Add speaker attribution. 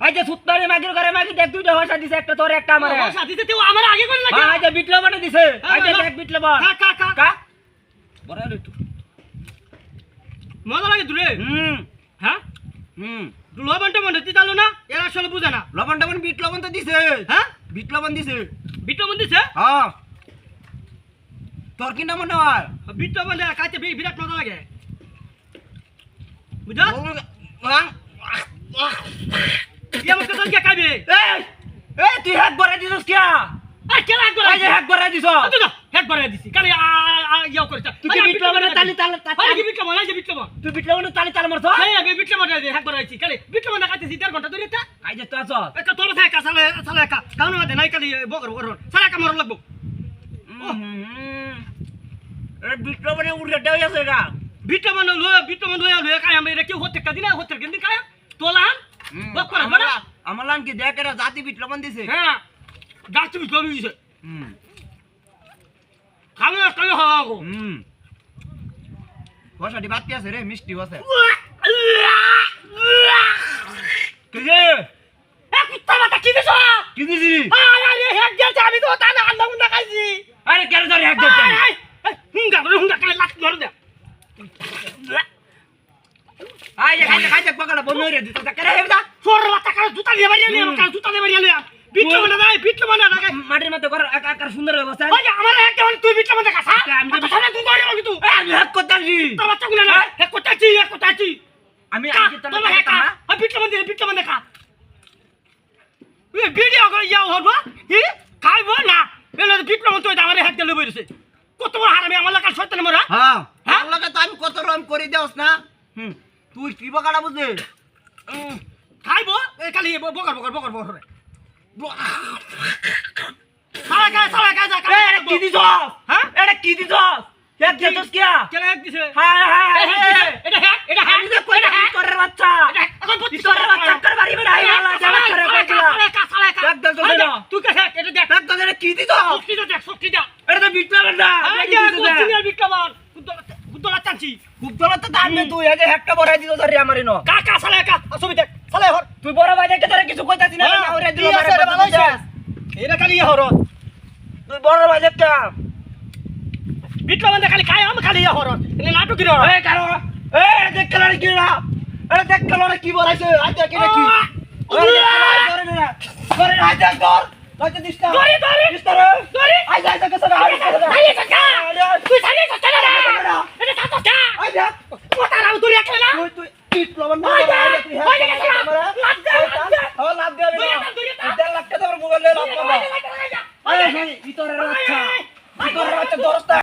Speaker 1: যে সুত্তারে মাগির ঘরে মাগি দেখ দুইটা হসা দিছে একটা তোর একটা আমার।
Speaker 2: আমার আমার আগে লাগে
Speaker 1: দিছে। এই যে।
Speaker 2: কা কা কা
Speaker 1: কা বড় হলো তুই
Speaker 2: মজা লাগে দূরে
Speaker 1: হুম।
Speaker 2: হ্যাঁ?
Speaker 1: হুম।
Speaker 2: লবণটা হচ্ছে চালু না? এরা আসলে বুঝে না।
Speaker 1: লবণ টবণ বিট লবণ তো দিছে।
Speaker 2: হ্যাঁ?
Speaker 1: বিট লবণ দিছে।
Speaker 2: বিট্টো মন দিছে?
Speaker 1: হ্যাঁ। তোর কিনা মনে হয়?
Speaker 2: বিট্টো মনে খাইতে বি- বিরাট মজা লাগে। বুঝা
Speaker 1: হ্যাঁ? এই এই তুই হাত ভরে দিছস কিয়া?
Speaker 2: আর কে লাগবে
Speaker 1: এই যে হাত ভরে দিছ
Speaker 2: হেড বাড়াই দিছি। খালি ইয়াও করে
Speaker 1: তুই কি বিট লবণে তালি তালি
Speaker 2: আরে কি বিট্টো মন যে মন
Speaker 1: তুই বিট লবণে তালি তাল মারছ
Speaker 2: এই আমি বিট্টো মন হেড বাড়াইছি। খালি বিট্টো মন খাইতেছি দেড় ঘণ্টা ধরে তা
Speaker 1: এই যে তুই আছ
Speaker 2: একটা তোর সালে সালে একা। মধ্যে নাই সালে একা লাগবো।
Speaker 1: উড়ে গা।
Speaker 2: মন লয়ে মন লয়ে লয়ে আমি কেউ হতে কাদিনা হতে কেন তোলান বকর বড়।
Speaker 1: আমার লান কি দেখ এরা জাতি বিট লবণ দিছে?
Speaker 2: হ্যাঁ ডাক্তার বিট্টো দিছে।
Speaker 1: হুম।
Speaker 2: খাবে খাবে হাগো
Speaker 1: হুম। বসাটি বাতি আছে রে? মিষ্টি আছে
Speaker 2: এ কুত্তা মাথা কি দিছ?
Speaker 1: কি দিছি
Speaker 2: আরে হেড গেছে আমি তো না আন্না উন্না খাইছি।
Speaker 1: আরে কেন ধরে
Speaker 2: আয়, আয়, হুঙ্গা করে হুঙ্গা করে লাত মার দে।
Speaker 1: আই যে খাইতে খাইতে পকড়া বমি হয়ে দিতে তা করে হেবদা
Speaker 2: সর বাতা করে জুতা দিয়ে বাড়ি আলি আমার জুতা দিয়ে বাড়ি আলি বিট্টো মানে নাই বিট্টো মানে না
Speaker 1: মাটির মধ্যে কর আকার সুন্দর ব্যবস্থা
Speaker 2: ওই আমার একটা মানে তুই বিট্টো মানে কাছা
Speaker 1: আমি তো
Speaker 2: তো সামনে তুই গাড়ি লাগি তুই
Speaker 1: আমি হাত করতাছি
Speaker 2: তোর বাচ্চা গুলো না
Speaker 1: আমি আজকে
Speaker 2: হ্যাঁ? বিট্টো মানে বিট্টো মানে কা ভিডিও করে ইয়া হব হি খাইবো? না। এলো বিট্টো আমার হাত দিলে বইছে কত বড় হারামি আমার লাগা শয়তান মোরা।
Speaker 1: হ্যাঁ।
Speaker 2: হ্যাঁ?
Speaker 1: তোর তো আমি কত রকম করে দেওস না? তুই কি বকাড়া বুঝে উম,
Speaker 2: খাইবো? বকর বকর বকর বকর।
Speaker 1: এটা কি
Speaker 2: হ্যাঁ?
Speaker 1: এটা কি দিছস? এক দিছস কিয়া
Speaker 2: কেন এক দিছে?
Speaker 1: হায় হায়
Speaker 2: এটা হ্যাক এটা হ্যাক হ্যাক
Speaker 1: কই বাচ্চা?
Speaker 2: এখন বত্রিশ
Speaker 1: তোরের বাচ্চা কর বাড়ি বেড়া আই আল্লাহ জানা করে কইলা একদম তো না।
Speaker 2: তুই কে হ্যাক এটা দেখ
Speaker 1: এক তো কি দিছস?
Speaker 2: শক্তি দেখ শক্তি দে
Speaker 1: এটা তো না।
Speaker 2: চাচ্ছি
Speaker 1: খুব তোলা তো দাম নেই। তুই যে একটা বড়াই দিছস রে আমারই ন
Speaker 2: কা কা সালা কা ছবি দেখ সালা হর।
Speaker 1: তুই বড় ভাই দেখতে তোরা কিছু কইতাছিস না না ওরে দিল
Speaker 2: আছে ভালো হইছে এটা খালি হর।
Speaker 1: তুই বড় ভাই দেখতে
Speaker 2: বিক্রমান খালি খাই আমি খালি হর। এনে নাটক কি হর
Speaker 1: এই কারও এই দেখ কালার কি না এই দেখ কালার কি বলাইছে? আজ দেখ এটা কি করে না। করে না আজ কর হয়তো দিস্তা
Speaker 2: ধরে, ধরে।
Speaker 1: দিস্তা রে।
Speaker 2: ধরে।
Speaker 1: আজ আজ কাছে না আজ
Speaker 2: সালি কাকা তুই সালি কাকা না এটা কাকা কা
Speaker 1: আজ
Speaker 2: কোটা রাও তুই একলা না
Speaker 1: তুই তুই ইট লবণ না
Speaker 2: ওই যে,
Speaker 1: তুই
Speaker 2: ওই যে গেছিলাম। লাভ দে, লাভ দে।
Speaker 1: ও লাভ দে
Speaker 2: দূরে যা, দূরে যা।
Speaker 1: দেড় লাখ টাকা মোবাইল লাভ পাবা এই ভিতরের বাচ্চা। ভিতরের বাচ্চা দরস্তা